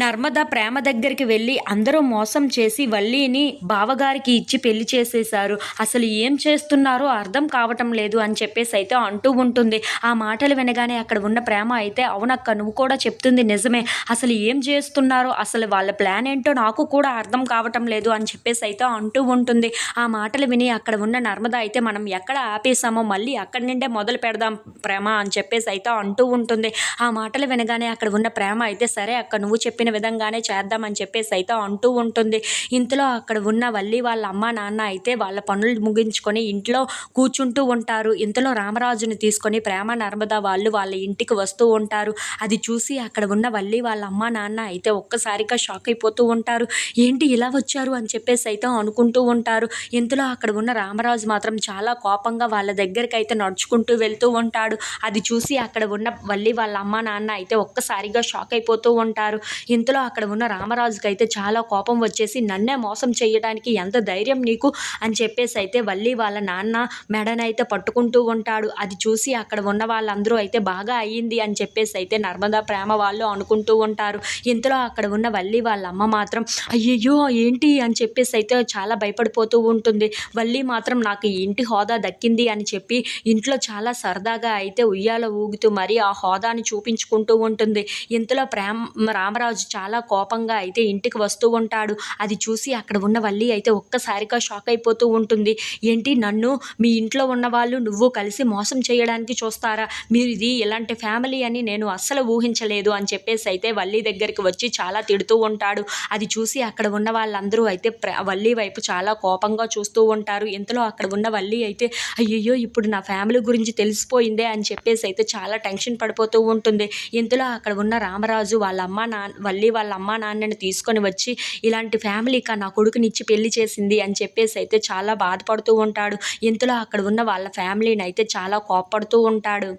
నర్మద ప్రేమ దగ్గరికి వెళ్ళి అందరూ మోసం చేసి వల్లీని బావగారికి ఇచ్చి పెళ్ళి చేసేశారు. అసలు ఏం చేస్తున్నారో అర్థం కావటం లేదు అని చెప్పేసి అయితే అంటూ ఉంటుంది. ఆ మాటలు వినగానే అక్కడ ఉన్న ప్రేమ అయితే అవునక్క నువ్వు కూడా చెప్తుంది నిజమే. అసలు ఏం చేస్తున్నారో అసలు వాళ్ళ ప్లాన్ ఏంటో నాకు కూడా అర్థం కావటం లేదు అని చెప్పేసి అయితే అంటూ ఉంటుంది. ఆ మాటలు విని అక్కడ ఉన్న నర్మద అయితే మనం ఎక్కడ ఆపేసామో మళ్ళీ అక్కడి నుండే మొదలు పెడదాం ప్రేమ అని చెప్పేసి అయితే అంటూ ఉంటుంది. ఆ మాటలు వినగానే అక్కడ ఉన్న ప్రేమ అయితే సరే అక్క నువ్వు చెప్పిన విధంగానే చేద్దామని చెప్పేసి అయితే అంటూ ఉంటుంది. ఇంతలో అక్కడ ఉన్న వల్లి వాళ్ళ అమ్మ నాన్న అయితే వాళ్ళ పనులు ముగించుకొని ఇంట్లో కూర్చుంటూ ఉంటారు. ఇంతలో రామరాజుని తీసుకొని ప్రేమ నర్మద వాళ్ళు వాళ్ళ ఇంటికి వస్తూ ఉంటారు. అది చూసి అక్కడ ఉన్న వల్లి వాళ్ళ అమ్మ నాన్న అయితే ఒక్కసారిగా షాక్ అయిపోతూ ఉంటారు. ఏంటి ఇలా వచ్చారు? అని చెప్పేసి అయితే అనుకుంటూ ఉంటారు. ఇంతలో అక్కడ ఉన్న రామరాజు మాత్రం చాలా కోపంగా వాళ్ళ దగ్గరికి అయితే నడుచుకుంటూ వెళ్తూ ఉంటాడు. అది చూసి అక్కడ ఉన్న వల్లి వాళ్ళ అమ్మ నాన్న అయితే ఒక్కసారిగా షాక్ అయిపోతూ ఉంటారు. ఇంతలో అక్కడ ఉన్న రామరాజుకి అయితే చాలా కోపం వచ్చేసి నన్నే మోసం చేయడానికి ఎంత ధైర్యం నీకు? అని చెప్పేసి అయితే వల్లి వాళ్ళ నాన్న మెడనైతే పట్టుకుంటూ ఉంటాడు. అది చూసి అక్కడ ఉన్న వాళ్ళందరూ అయితే బాగా అయ్యింది అని చెప్పేసి అయితే నర్మదా ప్రేమ వాళ్ళు అనుకుంటూ ఉంటారు. ఇంతలో అక్కడ ఉన్న వల్లి వాళ్ళ అమ్మ మాత్రం అయ్యయ్యో ఏంటి? అని చెప్పేసి అయితే చాలా భయపడిపోతూ ఉంటుంది. వల్లి మాత్రం నాకు ఇంటి హోదా దక్కింది అని చెప్పి ఇంట్లో చాలా సరదాగా అయితే ఉయ్యాల ఊగుతూ మరీ ఆ హోదాని చూపించుకుంటూ ఉంటుంది. ఇంతలో ప్రేమ రామరాజు చాలా కోపంగా అయితే ఇంటికి వస్తూ ఉంటాడు. అది చూసి అక్కడ ఉన్న వల్లి అయితే ఒక్కసారిగా షాక్ అయిపోతూ ఉంటుంది. ఏంటి నన్ను? మీ ఇంట్లో ఉన్న వాళ్ళు నువ్వు కలిసి మోసం చేయడానికి చూస్తారా? మీరు ఇది ఇలాంటి ఫ్యామిలీ అని నేను అస్సలు ఊహించలేదు అని చెప్పేసి అయితే వల్లి దగ్గరికి వచ్చి చాలా తిడుతూ ఉంటాడు. అది చూసి అక్కడ ఉన్న వాళ్ళందరూ అయితే ప్ర- వల్లి వైపు చాలా కోపంగా చూస్తూ ఉంటారు. ఇంతలో అక్కడ ఉన్న వల్లి అయితే అయ్యయ్యో ఇప్పుడు నా ఫ్యామిలీ గురించి తెలిసిపోయిందే అని చెప్పేసి అయితే చాలా టెన్షన్ పడిపోతూ ఉంటుంది. ఇంతలో అక్కడ ఉన్న రామరాజు వాళ్ళ అమ్మ నాన్న మళ్ళీ వాళ్ళ అమ్మ నాన్నని తీసుకొని వచ్చి ఇలాంటి ఫ్యామిలీకా నా కొడుకుని ఇచ్చి పెళ్ళి చేసింది అని చెప్పేసి అయితే చాలా బాధపడుతూ ఉంటాడు. ఇంతలో అక్కడ ఉన్న వాళ్ళ ఫ్యామిలీని అయితే చాలా కోప్పడుతూ ఉంటాడు.